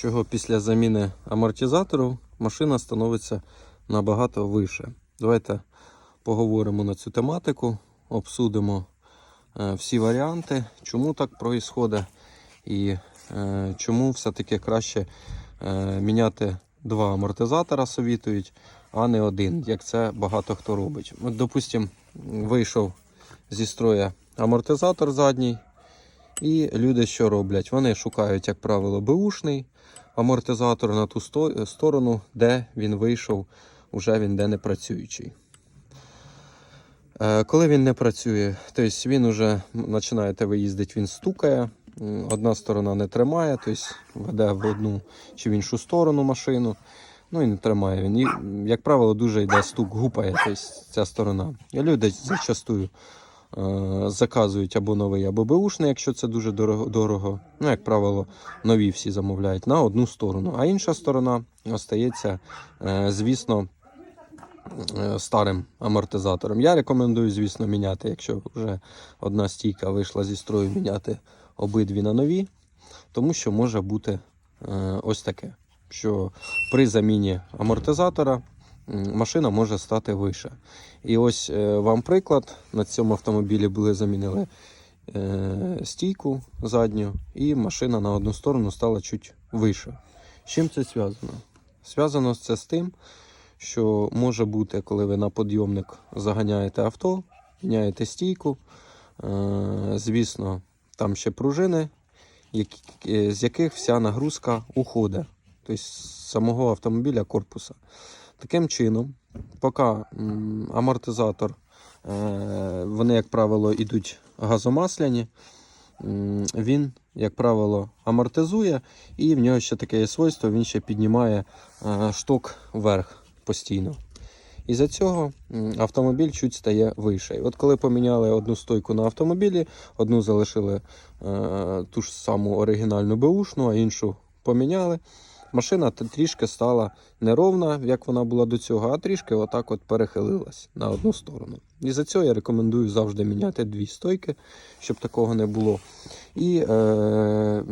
чого після заміни амортизаторів машина становиться набагато вище. Давайте поговоримо на цю тематику, обсудимо е, всі варіанти, чому так відбувається і е, чому все-таки краще е, міняти два амортизатора совітують, а не один, як це багато хто робить. Допустимо, вийшов зі строя амортизатор задній, і люди що роблять? Вони шукають, як правило, беушний амортизатор на ту сторону, де він вийшов, вже він де не працюючий. Е, Коли він не працює, тобто він вже починаєте ви їздити, він стукає, одна сторона не тримає, тобто веде в одну чи в іншу сторону машину. Ну і не тримає він. І, як правило, дуже йде стук, гупає тобто, ця сторона. І люди зачастую заказують або новий, або беушний, якщо це дуже дорого. Ну, як правило, нові всі замовляють на одну сторону. А інша сторона остається, е, звісно, е, старим амортизатором. Я рекомендую, звісно, міняти, якщо вже одна стійка вийшла зі строю, міняти обидві на нові, тому що може бути е, ось таке, що при заміні амортизатора машина може стати вище. І ось е, вам приклад. На цьому автомобілі були замінили е, стійку задню, і машина на одну сторону стала чуть вище. З чим це зв'язано? Зв'язано це з тим, що може бути, коли ви на підйомник заганяєте авто, міняєте стійку. Е, звісно, там ще пружини, з яких вся нагрузка уходить. Тобто з самого автомобіля корпуса. Таким чином, поки амортизатор, е, вони, як правило, йдуть газомасляні, він, як правило, амортизує, і в нього ще таке є свойство, він ще піднімає е, шток вверх постійно. І за цього автомобіль чуть стає вище. І От коли поміняли одну стойку на автомобілі, одну залишили е, ту ж саму оригінальну беушну, а іншу поміняли. Машина трішки стала неровна, як вона була до цього, а трішки отак от перехилилась на одну сторону. І за цього я рекомендую завжди міняти дві стойки, щоб такого не було. І е,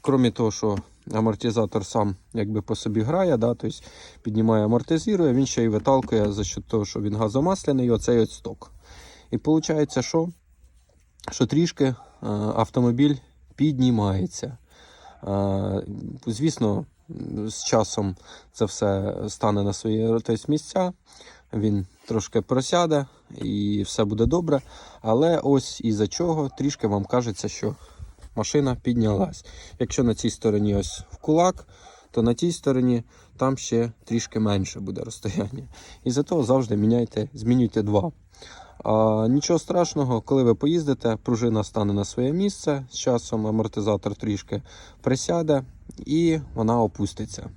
крім того, що амортизатор сам якби по собі грає, да, тобто піднімає, амортизує, він ще й виталкує за счет того, що він газомасляний, оцей от сток. І виходить, що, що трішки е, автомобіль піднімається. Е, Звісно, з часом це все стане на свої тобто, місця, він трошки просяде і все буде добре. Але ось із-за чого трішки вам кажеться, що машина піднялась. Якщо на цій стороні ось в кулак, то на тій стороні там ще трішки менше буде розстояння. І за того завжди міняйте, змінюйте два. Нічого страшного, коли ви поїздите, пружина стане на своє місце, з часом амортизатор трішки присяде і вона опуститься.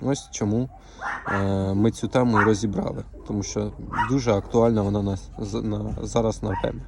Ось чому е, ми цю тему розібрали, тому що дуже актуальна вона на, на, зараз на темі.